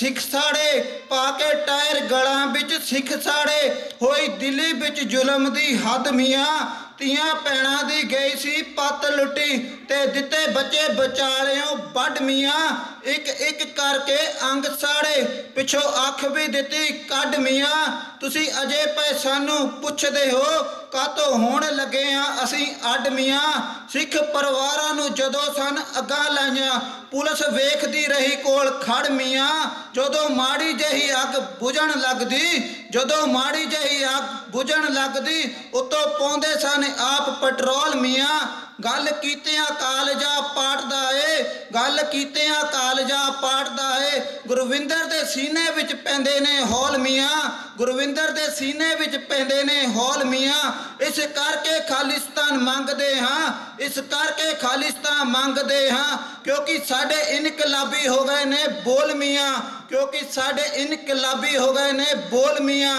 ਸਿੱਖ ਸਾੜੇ, ਪਾ ਕੇ ਟਾਇਰ ਗਲਾਂ ਵਿੱਚ ਸਿੱਖ ਸਾੜੇ। ਹੋਈ ਦਿੱਲੀ ਵਿੱਚ ਜ਼ੁਲਮ ਦੀ ਹੱਦ ਮੀਆਂ ਤੀਆਂ ਪੈਣਾ ਦੀ ਗਈ ਸੀ ਪੱਤ ਲੁੱਟੀ ਤੇ ਦਿੱਤੇ ਬੱਚੇ ਵਿਚਾਲਿਓ ਵੱਡ ਮੀਆਂ। ਇੱਕ ਇੱਕ ਕਰਕੇ ਅੰਗ ਸਾੜੇ ਪਿੱਛੋਂ ਅੱਖ ਵੀ ਦਿੱਤੀ, ਕੱਢ ਮੀਆਂ, ਤੁਸੀਂ ਅਜੇ ਪਏ ਸਾਨੂੰ ਪੁੱਛਦੇ ਹੋ, ਕਾਤੋਂ ਹੋਣ ਲੱਗੇ ਆ ਅਸੀਂ ਅੱਡ ਮੀਆਂ? ਸਿੱਖ ਪਰਿਵਾਰਾਂ ਨੂੰ ਜਦੋਂ ਸਨ ਅੱਗਾ ਲਾਈਆਂ, ਪੁਲਿਸ ਵੇਖਦੀ ਰਹੀ ਕੋਲ ਖੜ ਮੀਆਂ। ਜਦੋਂ ਮਾੜੀ ਜਿਹੀ ਅੱਗ ਬੁਝਣ ਲੱਗਦੀ ਜਦੋਂ ਮਾੜੀ ਜਿਹੀ ਅੱਗ ਬੁਝਣ ਲੱਗਦੀ, ਉਤੋਂ ਪਾਉਂਦੇ ਸਨ, ਆਪ ਪੈਟਰੋਲ ਮੀਆਂ, ਗੱਲ ਕੀਤਿਆਂ ਕਾਲਜਾ ਪਾਟਦਾ ਏ, ਗੱਲ ਕੀਤਿਆਂ ਕਾਲਜਾ ਪਾਟਦਾ ਏ, ਗੁਰਵਿੰਦਰ ਦੇ ਸੀਨੇ ਵਿੱਚ ਪੈਂਦੇ ਨੇ ਹੌਲ ਮੀਆਂ, ਗੁਰਵਿੰਦਰ ਦੇ ਸੀਨੇ ਵਿੱਚ ਪੈਂਦੇ ਨੇ ਹੌਲ ਮੀਆਂ, ਇਸ ਕਰਕੇ ਖਾਲਿਸਤਾਨ ਮੰਗਦੇ ਹਾਂ, ਇਸ ਕਰਕੇ ਖਾਲਿਸਤਾਨ ਮੰਗਦੇ ਹਾਂ, ਕਿਉਂਕਿ ਸਾਡੇ ਇਨਕਲਾਬੀ ਹੋ ਗਏ ਨੇ ਬੋਲ ਮੀਆਂ ਕਿਉਂਕਿ ਸਾਡੇ ਇਨਕਲਾਬੀ ਹੋ ਗਏ ਨੇ, ਬੋਲ ਮੀਆਂ।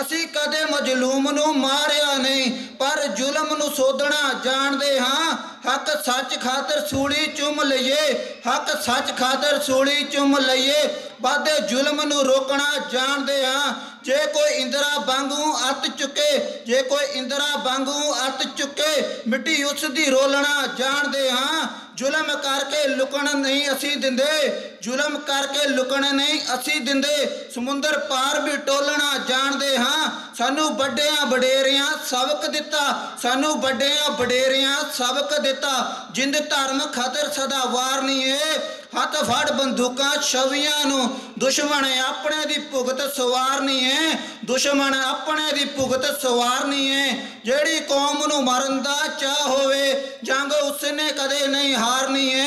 ਅਸੀਂ ਕਦੇ ਮਜਲੂਮ ਨੂੰ ਮਾਰਿਆ ਨਹੀਂ, ਪਰ ਜ਼ੁਲਮ ਨੂੰ ਸੋਧਣਾ ਜਾਣਦੇ ਹਾਂ। ਹੱਕ ਸੱਚ ਖਾਤਰ ਸੂਲੀ ਚੁੰਮ ਲਈਏ, ਹੱਕ ਸੱਚ ਖਾਤਰ ਸੂਲੀ ਚੁੰਮ ਲਈਏ। ਬਾਦੇ ਜ਼ੁਲਮ ਨੂੰ ਰੋਕਣਾ ਜਾਣਦੇ ਹਾਂ। ਜੇ ਕੋਈ ਇੰਦਰਾ ਵਾਂਗੂ ਅੱਤ ਚੁੱਕੇ, ਜੇ ਕੋਈ ਇੰਦਰਾ ਵਾਂਗੂ ਅੱਤ ਚੁੱਕੇ, ਮਿੱਟੀ ਉਸ ਦੀ ਰੋਲਣਾ ਜਾਣਦੇ ਹਾਂ। ਜ਼ੁਲਮ ਕਰਕੇ ਲੁਕਣ ਨਹੀਂ ਅਸੀਂ ਦਿੰਦੇ, ਜ਼ੁਲਮ ਕਰਕੇ ਲੁਕਣ ਨਹੀਂ ਅਸੀਂ ਦਿੰਦੇ। ਸਮੁੰਦਰ ਪਾਰ ਵੀ ਟੋਲਣਾ ਜਾਣਦੇ ਹਾਂ। ਸਾਨੂੰ ਵੱਡਿਆਂ ਵਡੇਰਿਆਂ ਸਬਕ ਦਿੱਤਾ, ਸਾਨੂੰ ਵੱਡਿਆਂ ਵਡੇਰਿਆਂ ਸਬਕ ਦਿੱਤਾ। ਜਿੰਦ ਧਰਮ ਖਾਤਰ ਸਦਾ ਵਾਰ ਨਹੀਂ ਏ ਹੱਥ ਫੜ ਬੰਦੂਕਾਂ ਛਵੀਆਂ ਨੂੰ। ਦੁਸ਼ਮਣ ਆਪਣੇ ਦੀ ਭੁਗਤ ਸਵਾਰਨੀ ਏ ਦੁਸ਼ਮਣ ਆਪਣੇ ਦੀ ਭੁਗਤ ਸਵਾਰਨੀ ਏ ਜਿਹੜੀ ਕੌਮ ਨੂੰ ਮਰਨ ਦਾ ਚਾਹ ਹੋਵੇ, ਜੰਗ ਉਸਨੇ ਕਦੇ ਨਹੀਂ ਹਾਰਨੀ ਏ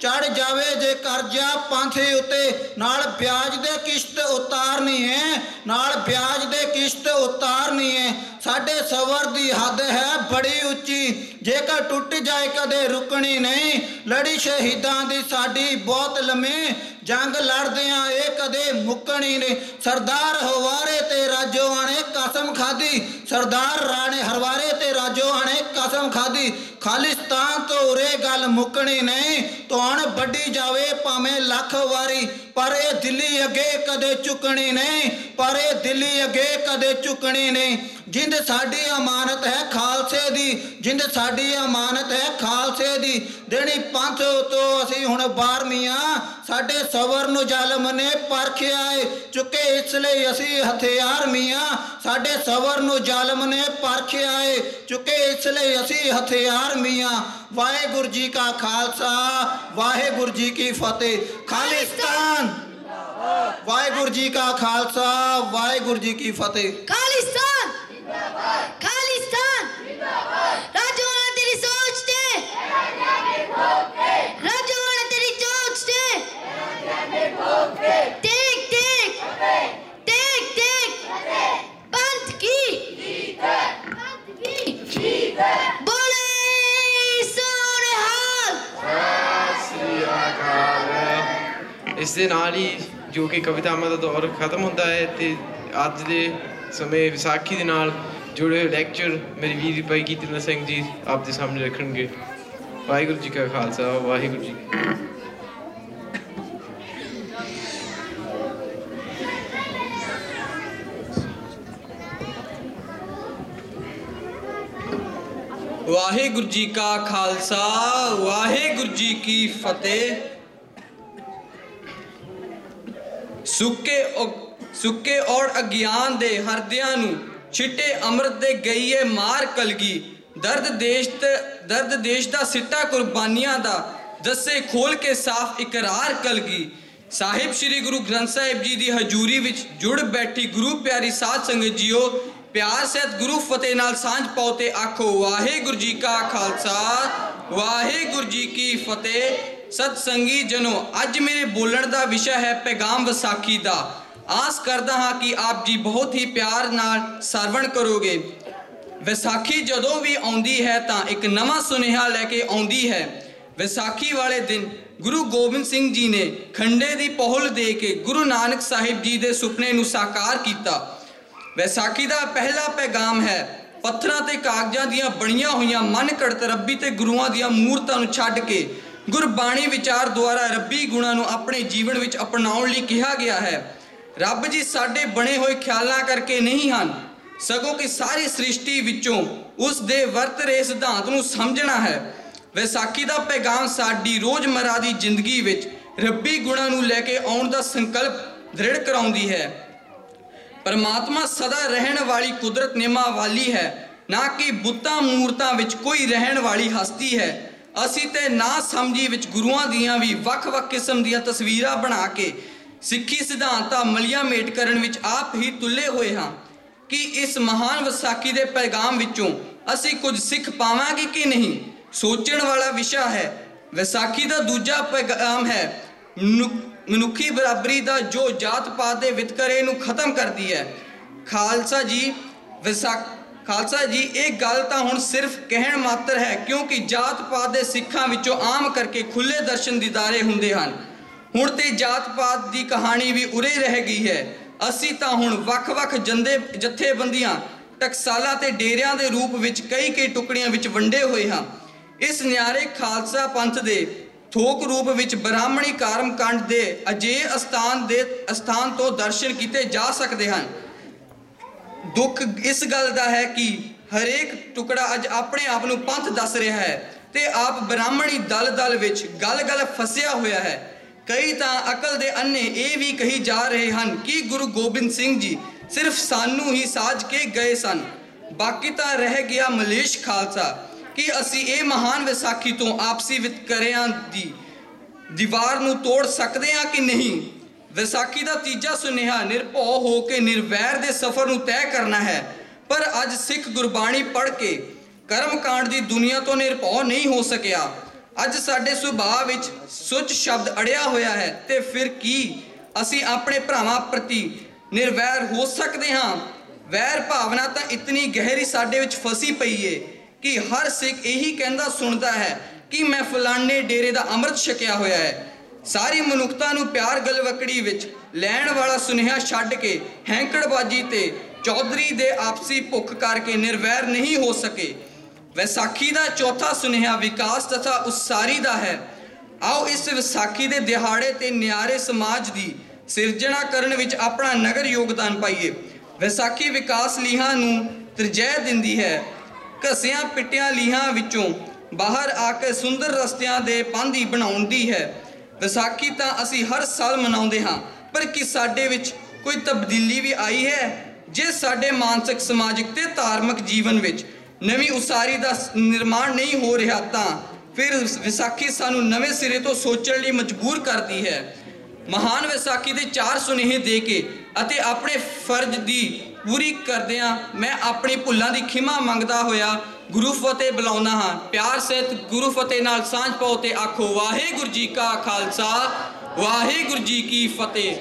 ਚੜ ਜਾਵੇ ਜੇ ਕਰਜ਼ਾ ਪਾਂਥੇ ਉੱਤੇ। ਨਾਲ ਵਿਆਜ ਦੇ ਕਿਸ਼ਤ ਉਤਾਰਨੀ ਏ ਨਾਲ ਵਿਆਜ ਦੇ ਕਿਸ਼ਤ ਉਤਾਰਨੀ ਏ ਸਾਡੇ ਸਬਰ ਦੀ ਹੱਦ ਹੈ ਬੜੀ ਉੱਚੀ। ਜੇਕਰ ਟੁੱਟ ਜਾਏ ਕਦੇ ਰੁਕਣੀ ਨਹੀਂ। ਲੜੀ ਸ਼ਹੀਦਾਂ ਦੀ ਸਾਡੀ ਬਹੁਤ ਲੰਮੀ ਜੰਗ ਲੜਦਿਆਂ ਇਹ ਕਦੇ ਮੁੱਕਣੀ ਨਹੀਂ। ਸਰਦਾਰ ਹਵਾਰੇ ਤੇ ਰਾਜੋ ਆਣੇ ਕਸਮ ਖਾਦੀ ਸਰਦਾਰ ਰਾਣੇ ਹਰਵਾਰੇ ਤੇ ਰਾਜੋ ਆਣੇ ਕਸਮ ਖਾਦੀ ਖਾਲਿਸਤਾਨ ਤੋਂ ਉਰੇ ਗੱਲ ਮੁੱਕਣੀ ਨਹੀਂ। ਤੋਣ ਵੱਡੀ ਜਾਵੇ ਭਾਵੇਂ ਲੱਖ ਵਾਰੀ। ਪਰ ਇਹ ਦਿੱਲੀ ਅੱਗੇ ਕਦੇ ਝੁਕਣੀ ਨਹੀਂ। ਪਰ ਇਹ ਦਿੱਲੀ ਅੱਗੇ ਕਦੇ ਝੁਕਣੀ ਨਹੀਂ। ਜਿੰਦ ਸਾਡੀ ਅਮਾਨਤ ਹੈ ਖਾਲਸੇ ਦੀ, ਜਿੰਦ ਸਾਡੀ ਅਮਾਨਤ ਹੈ ਖਾਲਸੇ ਦੀ। ਦੇਣੀ ਪੰਥ ਤੋਂ ਅਸੀਂ ਹੁਣ ਬਾਰਮੀਆਂ ਸਾਡੇ ਸਬਰ ਨੂੰ ਜ਼ਾਲਮ ਨੇ ਪਰਖਿਆ ਏ। ਚੁੱਕੇ ਇਸ ਲਈ ਅਸੀਂ ਹਥਿਆਰ ਮੀਆਂ ਸਾਡੇ ਸਬਰ ਨੂੰ ਜ਼ਾਲਮ ਨੇ ਪਰਖਿਆ ਏ। ਚੁੱਕੇ ਇਸ ਲਈ ਅਸੀਂ ਹਥਿਆਰ ਮੀਆਂ ਵਾਹਿਗੁਰੂ ਜੀ ਕਾ ਖਾਲਸਾ, ਵਾਹਿਗੁਰੂ ਜੀ ਕੀ ਫਤਿਹ। ਖਾਲਿਸਤਾਨ! ਵਾਹਿਗੁਰੂ ਜੀ ਕਾ ਖਾਲਸਾ, ਵਾਹਿਗੁਰੂ ਜੀ ਕੀ ਫਤਿਹ ਖਾਲਿਸਤਾਨ ਖਾਲਿਸਤਾਨ ਰਾਜਵਾਨਾ ਤੇਰੀ ਸੋਚ ਤੇ ਰਾਜਵਾਨਾ ਤੇਰੀ ਸੋਚ ਤੇ ਟੇਕ ਟੇਕ ਟੇਕ ਟੇਕ ਪੰਥ ਕੀ ਪੰਥ ਕੀ ਬੋਲੇ ਸੋਨੇ ਹਾਲ ਇਸ ਦੇ ਨਾਲ ਹੀ ਜੋ ਕਿ ਕਵਿਤਾਵਾਂ ਦਾ ਦੌਰ ਖਤਮ ਹੁੰਦਾ ਹੈ ਤੇ ਅੱਜ ਦੇ ਸਮੇਂ ਵਿਸਾਖੀ ਦੇ ਨਾਲ ਜੁੜੇ ਹੋਏ ਲੈਕਚਰ ਮੇਰੇ ਵੀਰ ਭਾਈ ਕੀਰਤਨ ਸਿੰਘ ਜੀ ਆਪ ਦੇ ਸਾਹਮਣੇ ਰੱਖਣਗੇ। ਵਾਹਿਗੁਰੂ ਜੀ ਕਾ ਖਾਲਸਾ, ਵਾਹਿਗੁਰੂ ਜੀ ਵਾਹਿਗੁਰੂ ਜੀ ਕਾ ਖਾਲਸਾ, ਵਾਹਿਗੁਰੂ ਜੀ ਕੀ ਫਤਿਹ। ਸੁੱਕੇ ਸੁੱਕੇ ਔਰ ਅਗਿਆਨ ਦੇ ਹਰਦਿਆਂ ਨੂੰ ਛਿੱਟੇ ਅੰਮ੍ਰਿਤ ਦੇ ਗਈਏ ਮਾਰ ਕਲਗੀ। ਦਰਦ ਦੇਸ਼ ਤੇ, ਦਰਦ ਦੇਸ਼ ਦਾ ਸਿੱਟਾ ਕੁਰਬਾਨੀਆਂ ਦਾ ਦੱਸੇ ਖੋਲ ਕੇ ਸਾਫ਼ ਇਕਰਾਰ ਕਲਗੀ। ਸਾਹਿਬ ਸ੍ਰੀ ਗੁਰੂ ਗ੍ਰੰਥ ਸਾਹਿਬ ਜੀ ਦੀ ਹਜ਼ੂਰੀ ਵਿੱਚ ਜੁੜ ਬੈਠੀ ਗੁਰੂ ਪਿਆਰੀ ਸਾਧ ਸੰਗਤ ਜੀਓ, ਪਿਆਰ ਸਹਿਤ ਗੁਰੂ ਫਤਿਹ ਨਾਲ ਸਾਂਝ ਪਾਉ ਤੇ ਆਖੋ, ਵਾਹਿਗੁਰੂ ਜੀ ਕਾ ਖਾਲਸਾ, ਵਾਹਿਗੁਰੂ ਜੀ ਕੀ ਫਤਿਹ। ਸਤ ਸੰਗੀ ਜਨੋ, ਅੱਜ ਮੇਰੇ ਬੋਲਣ ਦਾ ਵਿਸ਼ਾ ਹੈ ਪੈਗਾਮ ਵਿਸਾਖੀ ਦਾ। ਆਸ ਕਰਦਾ ਹਾਂ ਕਿ ਆਪ ਜੀ ਬਹੁਤ ਹੀ ਪਿਆਰ ਨਾਲ ਸਰਵਣ ਕਰੋਗੇ। ਵਿਸਾਖੀ ਜਦੋਂ ਵੀ ਆਉਂਦੀ ਹੈ ਤਾਂ ਇੱਕ ਨਵਾਂ ਸੁਨੇਹਾ ਲੈ ਕੇ ਆਉਂਦੀ ਹੈ। ਵਿਸਾਖੀ ਵਾਲੇ ਦਿਨ ਗੁਰੂ ਗੋਬਿੰਦ ਸਿੰਘ ਜੀ ਨੇ ਖੰਡੇ ਦੀ ਪਹੁਲ ਦੇ ਕੇ ਗੁਰੂ ਨਾਨਕ ਸਾਹਿਬ ਜੀ ਦੇ ਸੁਪਨੇ ਨੂੰ ਸਾਕਾਰ ਕੀਤਾ। ਵਿਸਾਖੀ ਦਾ ਪਹਿਲਾ ਪੈਗਾਮ ਹੈ, ਪੱਥਰਾਂ ਤੇ ਕਾਗਜ਼ਾਂ ਦੀਆਂ ਬਣੀਆਂ ਹੋਈਆਂ ਮਨ ਘੜਤ ਰੱਬੀ ਤੇ ਗੁਰੂਆਂ ਦੀਆਂ ਮੂਰਤਾਂ ਨੂੰ ਛੱਡ ਕੇ ਗੁਰਬਾਣੀ ਵਿਚਾਰ ਦੁਆਰਾ ਰੱਬੀ ਗੁਣਾਂ ਨੂੰ ਆਪਣੇ ਜੀਵਨ ਵਿੱਚ ਅਪਣਾਉਣ ਲਈ ਕਿਹਾ ਗਿਆ ਹੈ। ਰੱਬ ਜੀ ਸਾਡੇ ਬਣੇ ਹੋਏ ਖਿਆਲਾਂ ਕਰਕੇ ਨਹੀਂ ਹਨ। ਸਗੋਂ ਕਿ ਸਾਰੀ ਸ੍ਰਿਸ਼ਟੀ ਵਿੱਚੋਂ ਉਸ ਦੇ ਵਰਤ ਰਹੇ ਸਿਧਾਂਤ ਨੂੰ ਸਮਝਣਾ ਹੈ। ਵਿਸਾਖੀ ਦਾ ਪੈਗਾਮ ਸਾਡੀ ਰੋਜ਼ਮਰਾ ਦੀ ਜ਼ਿੰਦਗੀ ਵਿੱਚ ਰੱਬੀ ਗੁਣਾਂ ਨੂੰ ਲੈ ਕੇ ਆਉਣ ਦਾ ਸੰਕਲਪ ਦ੍ਰਿੜ ਕਰਾਉਂਦੀ ਹੈ। ਪਰਮਾਤਮਾ ਸਦਾ ਰਹਿਣ ਵਾਲੀ ਕੁਦਰਤ ਨਿਯਮਾਂ ਵਾਲੀ ਹੈ। ਨਾ ਕਿ ਬੁੱਤਾਂ ਮੂਰਤਾਂ ਵਿੱਚ ਕੋਈ ਰਹਿਣ ਵਾਲੀ ਹਸਤੀ ਹੈ। ਅਸੀਂ ਤੇ ਨਾ ਸਮਝੀ ਵਿੱਚ ਗੁਰੂਆਂ ਦੀਆਂ ਵੀ ਵੱਖ-ਵੱਖ ਕਿਸਮ ਦੀਆਂ ਤਸਵੀਰਾਂ ਬਣਾ ਕੇ ਸਿੱਖੀ ਸਿਧਾਂਤਾਂ ਮਲੀਆਂ ਮੇਟ ਕਰਨ ਵਿੱਚ ਆਪ ਹੀ ਤੁਲੇ ਹੋਏ ਹਾਂ ਕਿ ਇਸ ਮਹਾਨ ਵਿਸਾਖੀ ਦੇ ਪੈਗਾਮ ਵਿੱਚੋਂ ਅਸੀਂ ਕੁਝ ਸਿੱਖ ਪਾਵਾਂਗੇ ਕਿ ਨਹੀਂ, ਸੋਚਣ ਵਾਲਾ ਵਿਸ਼ਾ ਹੈ। ਵਿਸਾਖੀ ਦਾ ਦੂਜਾ ਪੈਗਾਮ ਹੈ, ਮਨੁ- ਮਨੁੱਖੀ ਬਰਾਬਰੀ ਦਾ ਜੋ ਜਾਤ ਪਾਤ ਦੇ ਵਿਤਕਰੇ ਨੂੰ ਖਤਮ ਕਰਦੀ ਹੈ। ਖਾਲਸਾ ਜੀ ਵਿਸਾਖ ਖਾਲਸਾ ਜੀ, ਇਹ ਗੱਲ ਤਾਂ ਹੁਣ ਸਿਰਫ ਕਹਿਣ ਮਾਤਰ ਹੈ, ਕਿਉਂਕਿ ਜਾਤ ਪਾਤ ਦੇ ਸਿੱਖਾਂ ਵਿੱਚੋਂ ਆਮ ਕਰਕੇ ਖੁੱਲੇ ਦਰਸ਼ਨ ਦੀਦਾਰੇ ਹੁੰਦੇ ਹਨ। ਹੁਣ ਤੇ ਜਾਤ ਪਾਤ ਦੀ ਕਹਾਣੀ ਵੀ ਉਰੇ ਰਹਿ ਗਈ ਹੈ। ਅਸੀਂ ਤਾਂ ਹੁਣ ਵੱਖ-ਵੱਖ ਜੰਦੇ, ਜਥੇਬੰਦੀਆਂ, ਟਕਸਾਲਾਂ ਤੇ ਡੇਰਿਆਂ ਦੇ ਰੂਪ ਵਿੱਚ ਕਈ ਕਈ ਟੁਕੜੀਆਂ ਵਿੱਚ ਵੰਡੇ ਹੋਏ ਹਾਂ। ਇਸ ਨਿਆਰੇ ਖਾਲਸਾ ਪੰਥ ਦੇ ਥੋਕ ਰੂਪ ਵਿੱਚ ਬ੍ਰਾਹਮਣੀ ਕਾਰਮਕਾਂਡ ਦੇ ਅਜੇ ਅਸਥਾਨ ਦੇ ਅਸਥਾਨ ਤੋਂ ਦਰਸ਼ਨ ਕੀਤੇ ਜਾ ਸਕਦੇ ਹਨ। ਦੁੱਖ ਇਸ ਗੱਲ ਦਾ ਹੈ ਕਿ ਹਰੇਕ ਟੁਕੜਾ ਅੱਜ ਆਪਣੇ ਆਪ ਨੂੰ ਪੰਥ ਦੱਸ ਰਿਹਾ ਹੈ ਤੇ ਆਪ ਬ੍ਰਾਹਮਣੀ ਦਲ-ਦਲ ਵਿੱਚ ਗਲ-ਗਲ ਫਸਿਆ ਹੋਇਆ ਹੈ। ਕਈ ਤਾਂ ਅਕਲ ਦੇ ਅੰਨੇ ਇਹ ਵੀ ਕਹੀ ਜਾ ਰਹੇ ਹਨ ਕਿ ਗੁਰੂ ਗੋਬਿੰਦ ਸਿੰਘ ਜੀ ਸਿਰਫ ਸਾਨੂੰ ਹੀ ਸਾਜ ਕੇ ਗਏ ਸਨ। ਬਾਕੀ ਤਾਂ ਰਹਿ ਗਿਆ ਮਲੇਸ਼ ਖਾਲਸਾ ਕਿ ਅਸੀਂ ਇਹ ਮਹਾਨ ਵਿਸਾਖੀ ਤੋਂ ਆਪਸੀ ਵਿਤਕਰਿਆਂ ਦੀ ਦੀਵਾਰ ਨੂੰ ਤੋੜ ਸਕਦੇ ਹਾਂ ਕਿ ਨਹੀਂ? ਵਿਸਾਖੀ ਦਾ ਤੀਜਾ ਸੁਨੇਹਾ ਨਿਰਭਉ ਹੋ ਕੇ ਨਿਰਵੈਰ ਦੇ ਸਫ਼ਰ ਨੂੰ ਤੈਅ ਕਰਨਾ ਹੈ। ਪਰ ਅੱਜ ਸਿੱਖ ਗੁਰਬਾਣੀ ਪੜ੍ਹ ਕੇ ਕਰਮਕਾਂਡ ਦੀ ਦੁਨੀਆ ਤੋਂ ਨਿਰਭਉ ਨਹੀਂ ਹੋ ਸਕਿਆ। ਅੱਜ ਸਾਡੇ ਸੁਭਾਅ ਵਿੱਚ ਸੁੱਚ ਸ਼ਬਦ ਅੜਿਆ ਹੋਇਆ ਹੈ ਤੇ ਫਿਰ ਕੀ? ਅਸੀਂ ਆਪਣੇ ਭਰਾਵਾਂ ਪ੍ਰਤੀ ਨਿਰਵੈਰ ਹੋ ਸਕਦੇ ਹਾਂ? ਵੈਰ ਭਾਵਨਾ ਤਾਂ ਇਤਨੀ ਗਹਿਰੀ ਸਾਡੇ ਵਿੱਚ ਫਸੀ ਪਈ ਏ ਕਿ ਹਰ ਸਿੱਖ ਇਹੀ ਕਹਿੰਦਾ ਸੁਣਦਾ ਹੈ ਕਿ ਮੈਂ ਫਲਾਣੇ ਡੇਰੇ ਦਾ ਅੰਮ੍ਰਿਤ ਛਕਿਆ ਹੋਇਆ ਹੈ। ਸਾਰੀ ਮਨੁੱਖਤਾ ਨੂੰ ਪਿਆਰ ਗਲਵਕੜੀ ਵਿੱਚ ਲੈਣ ਵਾਲਾ ਸੁਨੇਹਾ ਛੱਡ ਕੇ ਹੈਂਕੜਬਾਜੀ ਤੇ ਚੌਧਰੀ ਦੇ ਆਪਸੀ ਭੁੱਖ ਕਰਕੇ ਨਿਰਵੈਰ ਨਹੀਂ ਹੋ ਸਕੇ। ਵਿਸਾਖੀ ਦਾ ਚੌਥਾ ਸੁਨੇਹਾ ਵਿਕਾਸ ਤਥਾ ਉਸਾਰੀ ਦਾ ਹੈ। ਆਓ ਇਸ ਵਿਸਾਖੀ ਦੇ ਦਿਹਾੜੇ ਤੇ ਨਿਆਰੇ ਸਮਾਜ ਦੀ ਸਿਰਜਣਾ ਕਰਨ ਵਿੱਚ ਆਪਣਾ ਨਗਰ ਯੋਗਦਾਨ ਪਾਈਏ। ਵਿਸਾਖੀ ਵਿਕਾਸ ਲੀਹਾਂ ਨੂੰ ਤਰਜੀਹ ਦਿੰਦੀ ਹੈ। ਘਸਿਆਂ ਪਿੱਟਿਆਂ ਲੀਹਾਂ ਵਿੱਚੋਂ ਬਾਹਰ ਆ ਕੇ ਸੁੰਦਰ ਰਸਤਿਆਂ ਦੇ ਪਾਂਧੀ ਬਣਾਉਂਦੀ ਹੈ। ਵਿਸਾਖੀ ਤਾਂ ਅਸੀਂ ਹਰ ਸਾਲ ਮਨਾਉਂਦੇ ਹਾਂ, ਪਰ ਕੀ ਸਾਡੇ ਵਿੱਚ ਕੋਈ ਤਬਦੀਲੀ ਵੀ ਆਈ ਹੈ? ਜੇ ਸਾਡੇ ਮਾਨਸਿਕ, ਸਮਾਜਿਕ ਤੇ ਧਾਰਮਿਕ ਜੀਵਨ ਵਿੱਚ ਨਵੀਂ ਉਸਾਰੀ ਦਾ ਨਿਰਮਾਣ ਨਹੀਂ ਹੋ ਰਿਹਾ ਤਾਂ ਫਿਰ ਵਿਸਾਖੀ ਸਾਨੂੰ ਨਵੇਂ ਸਿਰੇ ਤੋਂ ਸੋਚਣ ਲਈ ਮਜਬੂਰ ਕਰਦੀ ਹੈ। ਮਹਾਨ ਵਿਸਾਖੀ ਦੇ ਚਾਰ ਸੁਨੇਹੇ ਦੇ ਕੇ ਅਤੇ ਆਪਣੇ ਫਰਜ਼ ਦੀ ਪੂਰੀ ਕਰਦਿਆਂ ਮੈਂ ਆਪਣੀ ਭੁੱਲਾਂ ਦੀ ਖਿਮਾ ਮੰਗਦਾ ਹੋਇਆ ਗੁਰੂ ਫਤਿਹ ਬੁਲਾਉਣਾ ਹਾਂ। ਪਿਆਰ ਸਹਿਤ ਗੁਰੂ ਫਤਿਹ ਨਾਲ ਸਾਂਝ ਪਾਓ ਤੇ ਆਖੋ, ਵਾਹਿਗੁਰੂ ਜੀ ਕਾ ਖਾਲਸਾ, ਵਾਹਿਗੁਰੂ ਜੀ ਕੀ ਫਤਿਹ।